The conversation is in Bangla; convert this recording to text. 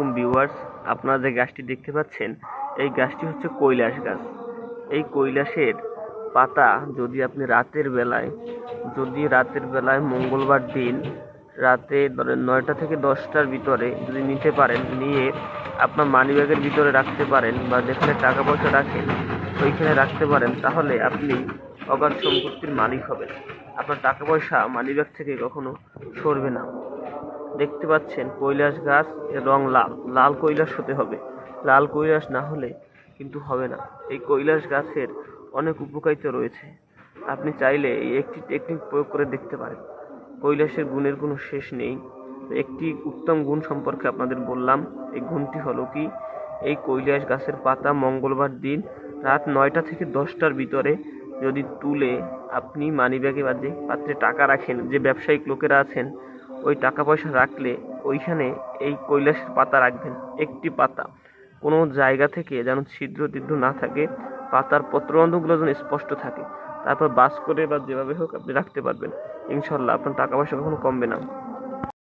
আলাইকুম ভিউয়ার্স, আপনারা যে গাছটি দেখতে পাচ্ছেন, এই গাছটি হচ্ছে কৈলাস গাছ। এই কৈলাসের পাতা যদি আপনি রাতের বেলায়, যদি রাতের বেলায় মঙ্গলবার দিন, রাতে ধরেন নয়টা থেকে দশটার ভিতরে যদি নিতে পারেন, নিয়ে আপনার মানিব্যাগের ভিতরে রাখতে পারেন বা যেখানে টাকা পয়সা রাখেন, ওইখানে রাখতে পারেন, তাহলে আপনি অগাধ সম্পত্তির মালিক হবেন। আপনার টাকা পয়সা মানিব্যাগ থেকে কখনো সরবে না। দেখতে পাচ্ছেন কৈলাস গাছ, এর রং লাল। লাল কৈলাস হতে হবে। লাল কৈলাস না হলে কিন্তু হবে না। এই কৈলাস গাছের অনেক উপকারিতা রয়েছে। আপনি চাইলে এই একটি টেকনিক প্রয়োগ করে দেখতে পারেন। কৈলাসের গুণের কোনো শেষ নেই। একটি উত্তম গুণ সম্পর্কে আপনাদের বললাম। এই গুণটি হলো কি? এই কৈলাস গাছের পাতা মঙ্গলবার দিন রাত নয়টা থেকে দশটার ভিতরে যদি তুলে আপনি মানিব্যাগে বা যে পাত্রে টাকা রাখেন, যে ব্যবসায়িক লোকেরা আছেন ওই টাকা পয়সা রাখলে ওইখানে এই কৈলাসের পাতা রাখবেন, একটি পাতা। কোনো জায়গা থেকে যেন ছিদ্র টিদ্র না থাকে, পাতার পত্রবন্ধগুলো যেন স্পষ্ট থাকে। তারপর বাস করে বা যেভাবে হোক আপনি রাখতে পারবেন। ইনশাল্লাহ আপনার টাকা পয়সা কখনো কমবে না।